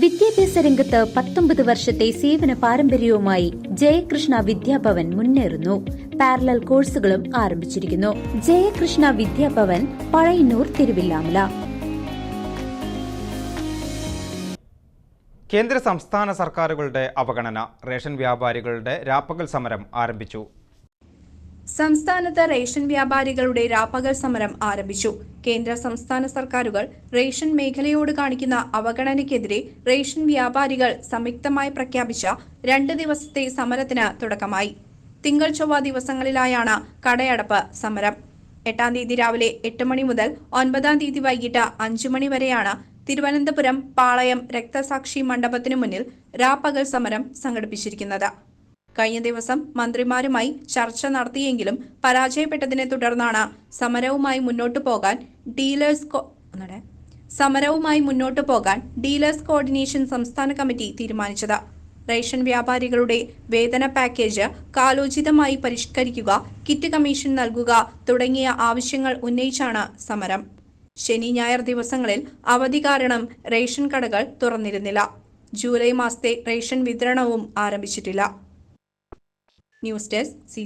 വിദ്യാഭ്യാസ രംഗത്ത് പത്തൊമ്പത് വർഷത്തെ സേവന പാരമ്പര്യവുമായി ജയകൃഷ്ണ വിദ്യാഭവൻ മുന്നേറുന്നു. പാരലൽ കോഴ്സുകളും ആരംഭിച്ചിരിക്കുന്നു. ജയകൃഷ്ണ വിദ്യാഭവൻ പഴയന്നൂർ തിരുവില്ലാമല. കേന്ദ്ര സംസ്ഥാന സർക്കാരുകളുടെ അവഗണന റേഷൻ വ്യാപാരികളുടെ രാപ്പകൽ സമരം ആരംഭിച്ചു. സംസ്ഥാനത്ത് റേഷൻ വ്യാപാരികളുടെ രാപ്പകൽ സമരം ആരംഭിച്ചു. കേന്ദ്ര സംസ്ഥാന സർക്കാരുകൾ റേഷൻ മേഖലയോട് കാണിക്കുന്ന അവഗണനയ്ക്കെതിരെ റേഷൻ വ്യാപാരികൾ സംയുക്തമായി പ്രഖ്യാപിച്ച രണ്ട് ദിവസത്തെ സമരത്തിന് തുടക്കമായി. തിങ്കൾ ചൊവ്വ ദിവസങ്ങളിലായാണ് കടയടപ്പ് സമരം. എട്ടാം തീയതി രാവിലെ എട്ട് മണി മുതൽ ഒൻപതാം തീയതി വൈകിട്ട് അഞ്ചു മണി വരെയാണ് തിരുവനന്തപുരം പാളയം രക്തസാക്ഷി മണ്ഡപത്തിനു മുന്നിൽ രാപ്പകൽ സമരം സംഘടിപ്പിച്ചിരിക്കുന്നത്. കഴിഞ്ഞ ദിവസം മന്ത്രിമാരുമായി ചർച്ച നടത്തിയെങ്കിലും പരാജയപ്പെട്ടതിനെ തുടർന്നാണ് സമരവുമായി മുന്നോട്ടു പോകാൻ ഡീലേഴ്സ് സമരവുമായി മുന്നോട്ടു പോകാൻ ഡീലേഴ്സ് കോർഡിനേഷൻ സംസ്ഥാന കമ്മിറ്റി തീരുമാനിച്ചത്. റേഷൻ വ്യാപാരികളുടെ വേതന പാക്കേജ് കാലോചിതമായി പരിഷ്കരിക്കുക കിറ്റ് കമ്മീഷൻ നൽകുക തുടങ്ങിയ ആവശ്യങ്ങൾ ഉന്നയിച്ചാണ് സമരം. ശനി ഞായർ ദിവസങ്ങളിൽ അവധി കാരണം റേഷൻ കടകൾ തുറന്നിരുന്നില്ല. ജൂലൈ മാസത്തെ റേഷൻ വിതരണവും ആരംഭിച്ചിട്ടില്ല. News desk C